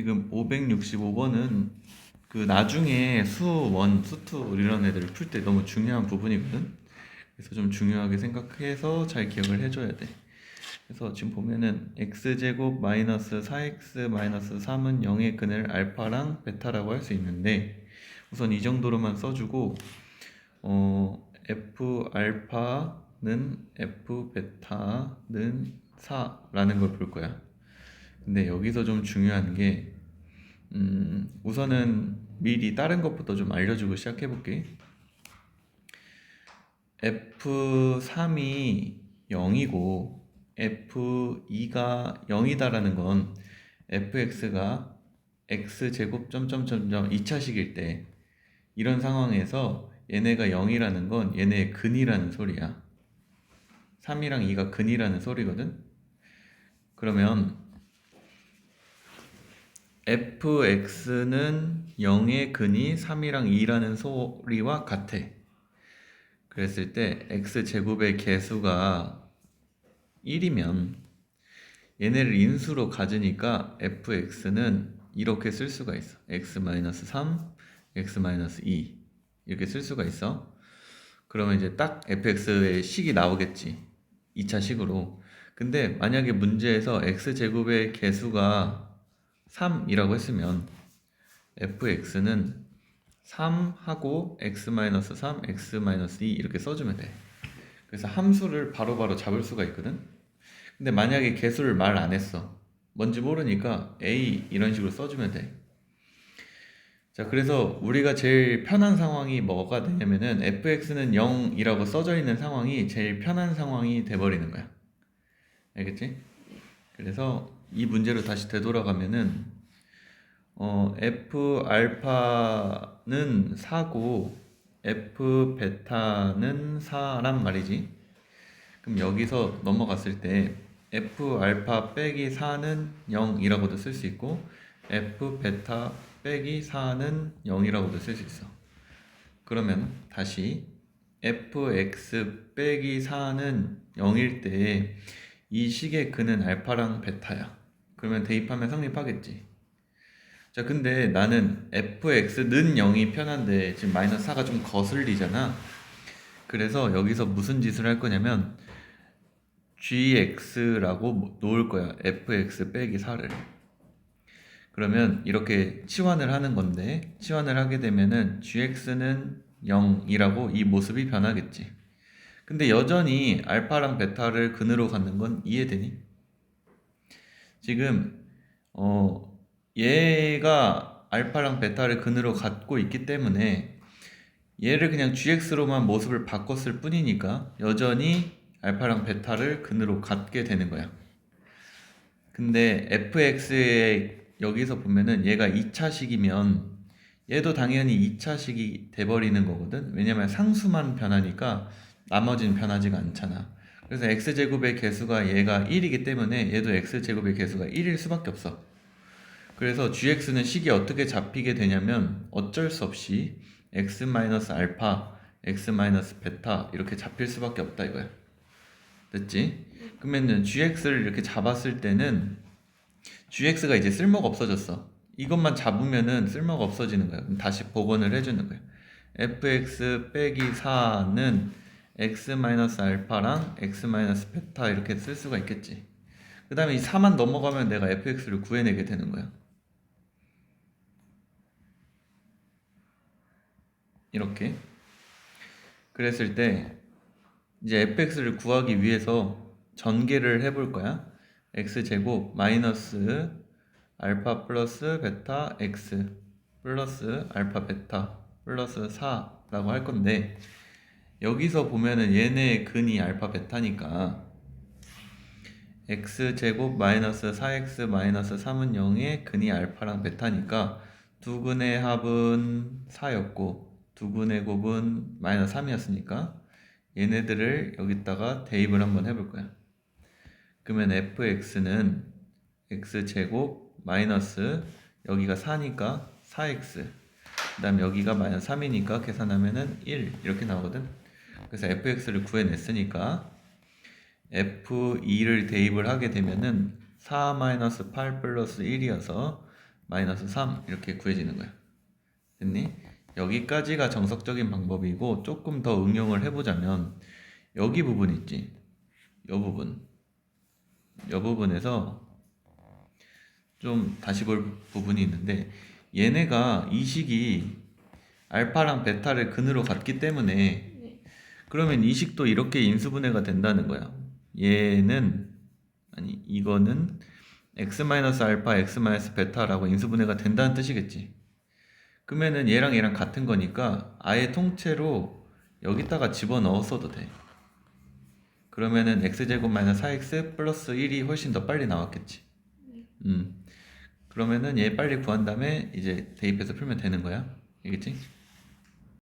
지금 565번은 그 나중에 수1, 수2 이런 애들을 풀 때 너무 중요한 부분이거든. 그래서 좀 중요하게 생각해서 잘 기억을 해줘야 돼. 그래서 지금 보면은 x제곱 마이너스 4x 마이너스 3은 0의 근을 알파랑 베타라고 할 수 있는데 우선 이 정도로만 써주고 어 f 알파는 f 베타는 4라는 걸 볼 거야. 근데 여기서 좀 중요한 게 음, 우선은 미리 다른 것부터 좀 알려주고 시작해 볼게. F3이 0이고 F2가 0이다라는 건 fx가 x 제곱 점점점점 2차식일 때 이런 상황에서 얘네가 0이라는 건 얘네의 근이라는 소리야. 3이랑 2가 근이라는 소리거든. 그러면 fx는 0의 근이 3이랑 2라는 소리와 같아. 그랬을 때 x 제곱의 개수가 1이면 얘네를 인수로 가지니까 fx는 이렇게 쓸 수가 있어. x-3, x-2 이렇게 쓸 수가 있어. 그러면 이제 딱 fx의 식이 나오겠지. 2차 식으로. 근데 만약에 문제에서 x제곱의 개수가 3이라고 했으면 fx는 3하고 x-3, x-2 이렇게 써주면 돼. 그래서 함수를 바로 바로 잡을 수가 있거든. 근데 만약에 개수를 말 안 했어. 뭔지 모르니까 a 이런 식으로 써주면 돼. 자, 그래서 우리가 제일 편한 상황이 뭐가 되냐면은 fx는 0이라고 써져 있는 상황이 제일 편한 상황이 돼버리는 거야. 알겠지? 그래서 이 문제로 다시 되돌아가면은 어, f 알파는 4고 f 베타는 4란 말이지. 그럼 여기서 넘어갔을 때 f 알파 빼기 4는 0이라고도 쓸 수 있고 f 베타 빼기 4는 0이라고도 쓸 수 있어. 그러면 다시 fx 빼기 4는 0일 때 이 식의 근은 알파랑 베타야. 그러면 대입하면 성립하겠지. 자, 근데 나는 fx는 0이 편한데 지금 마이너스 4가 좀 거슬리잖아. 그래서 여기서 무슨 짓을 할 거냐면 gx라고 놓을 거야. fx 빼기 4를. 그러면 이렇게 치환을 하는 건데 치환을 하게 되면은 gx는 0이라고 이 모습이 변하겠지. 근데 여전히 알파랑 베타를 근으로 갖는 건 이해되니? 지금 어 얘가 알파랑 베타를 근으로 갖고 있기 때문에 얘를 그냥 gx로만 모습을 바꿨을 뿐이니까 여전히 알파랑 베타를 근으로 갖게 되는 거야. 근데 fx의 여기서 보면은 얘가 2차식이면 얘도 당연히 2차식이 돼버리는 거거든. 왜냐면 상수만 변하니까 나머지는 변하지가 않잖아. 그래서 x제곱의 개수가 얘가 1이기 때문에 얘도 x제곱의 개수가 1일 수밖에 없어. 그래서 gx는 식이 어떻게 잡히게 되냐면 어쩔 수 없이 x-알파, x-베타 이렇게 잡힐 수밖에 없다 이거야. 됐지? 그러면은 gx를 이렇게 잡았을 때는 gx가 이제 쓸모가 없어졌어. 이것만 잡으면은 쓸모가 없어지는 거야. 그럼 다시 복원을 해주는 거야. fx 빼기 4는 x-알파랑 x-베타 이렇게 쓸 수가 있겠지. 그 다음에 이 4만 넘어가면 내가 fx를 구해내게 되는 거야. 이렇게. 그랬을 때 이제 fx를 구하기 위해서 전개를 해볼 거야. x제곱 마이너스 알파 플러스 베타 x 플러스 알파 베타 플러스 4라고 할 건데 여기서 보면은 얘네의 근이 알파 베타니까 x제곱 마이너스 4x 마이너스 3은 0의 근이 알파랑 베타니까 두 근의 합은 4였고 두 근의 곱은 마이너스 3이었으니까 얘네들을 여기다가 대입을 한번 해볼 거야. 그러면 fx는 x제곱 마이너스 여기가 4니까 4x 그 다음 여기가 마이너스 3이니까 계산하면은 1 이렇게 나오거든. 그래서 fx를 구해냈으니까 f2를 대입을 하게 되면은 4 마이너스 8 플러스 1이어서 마이너스 3 이렇게 구해지는 거야. 됐니? 여기까지가 정석적인 방법이고 조금 더 응용을 해보자면 여기 부분 있지? 요 부분. 요 부분에서 좀 다시 볼 부분이 있는데 얘네가 이 식이 알파랑 베타를 근으로 갖기 때문에 네. 그러면 이 식도 이렇게 인수분해가 된다는 거야. 얘는 아니 이거는 x 마이너스 알파 x 마이너스 베타라고 인수분해가 된다는 뜻이겠지. 그러면은 얘랑 얘랑 같은 거니까 아예 통째로 여기다가 집어 넣었어도 돼. 그러면은 x제곱 마이너스 4x 플러스 1이 훨씬 더 빨리 나왔겠지. 음. 그러면은 얘 빨리 구한 다음에 이제 대입해서 풀면 되는 거야. 알겠지?